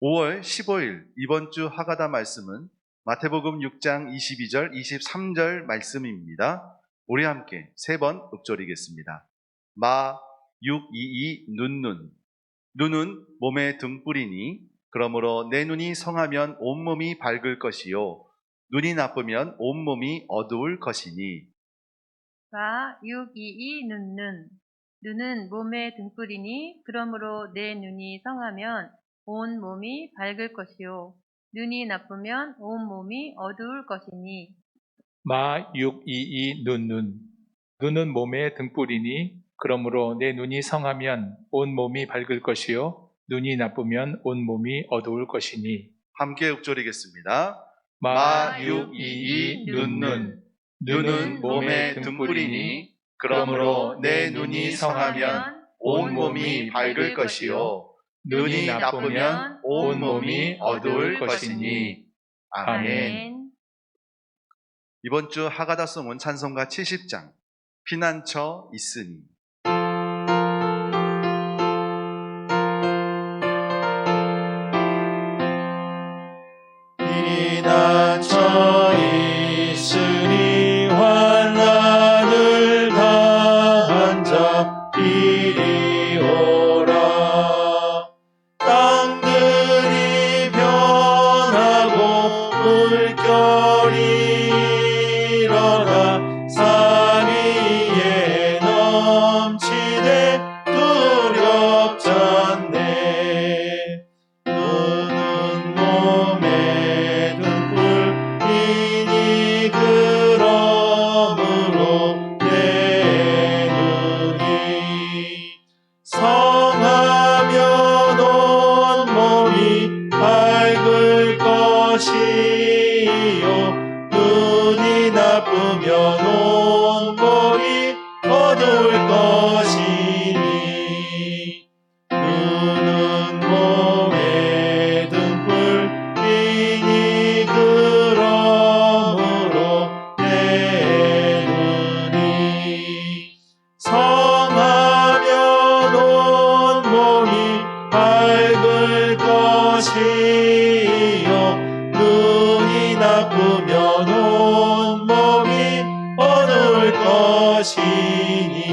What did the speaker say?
5월 15일 이번 주 하가다 말씀은 마태복음 6장 22절, 23절 말씀입니다. 우리 함께 세 번 읊조리겠습니다. 마, 6, 2, 2, 눈, 눈. 눈은 몸의 등불이니 그러므로 내 눈이 성하면 온몸이 밝을 것이요 눈이 나쁘면 온몸이 어두울 것이니 마 622 눈눈 눈은 몸의 등불이니 그러므로 내 눈이 성하면 온 몸이 밝을 것이요. 눈이 나쁘면 온 몸이 어두울 것이니. 마 622 눈눈. 눈은 몸의 등불이니 그러므로 내 눈이 성하면 온 몸이 밝을 것이요. 눈이 나쁘면 온 몸이 어두울 것이니. 함께 읊조리겠습니다. 마 622 눈눈 눈은 몸의 등불이니 그러므로 내 눈이 성하면 온 몸이 밝을 것이요 눈이 나쁘면 온 몸이 어두울 것이니. 아멘. 이번 주 하가다송은 찬송가 70장. 피난처 있으니 물결이 눈이 나쁘면 온 몸이 어두울 것이니. 눈은 몸의 등불이니 그러므로 내 눈이 성하면 온 몸이 밝을 것이요 것이니.